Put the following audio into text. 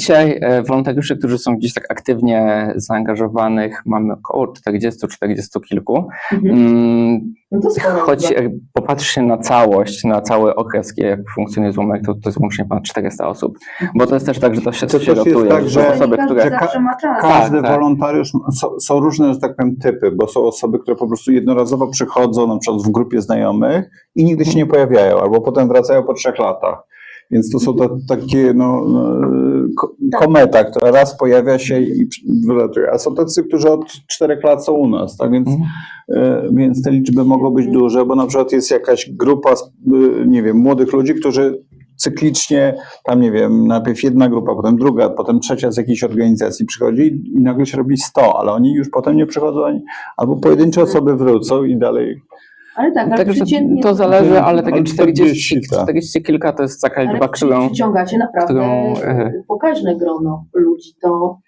Dzisiaj e, wolontariuszy, którzy są gdzieś tak aktywnie zaangażowanych, mamy około 40-40 kilku. Mhm. Mm, No. Choć jak popatrz się na całość, na cały okres, jak funkcjonuje złomek, to to jest łącznie ponad 400 osób. Bo to jest też tak, że to się, To się też jest tak, że że- osoby, które... ka-. Każdy Tak, tak. wolontariusz, są, są różne, że tak powiem, typy, bo są osoby, które po prostu jednorazowo przychodzą, na przykład w grupie znajomych i nigdy się nie pojawiają, albo potem wracają po trzech latach. Więc to są to, takie no, no, ko- Tak. kometa, która raz pojawia się i wylatuje. A są tacy, którzy od czterech lat są u nas, tak więc, Mhm. e, więc te liczby mogą być duże, bo na przykład jest jakaś grupa, y, nie wiem, młodych ludzi, którzy cyklicznie, tam nie wiem, najpierw jedna grupa, potem druga, potem trzecia z jakiejś organizacji przychodzi i, i nagle się robi 100, ale oni już potem nie przychodzą, ani, albo pojedyncze osoby wrócą i dalej. Ale tak, ale Także przeciętnie... to zależy, ale takie Ale 40, 40, tak. 40 kilka to jest taka liczba, którą... przyciągacie naprawdę którą, e, pokaźne grono ludzi. To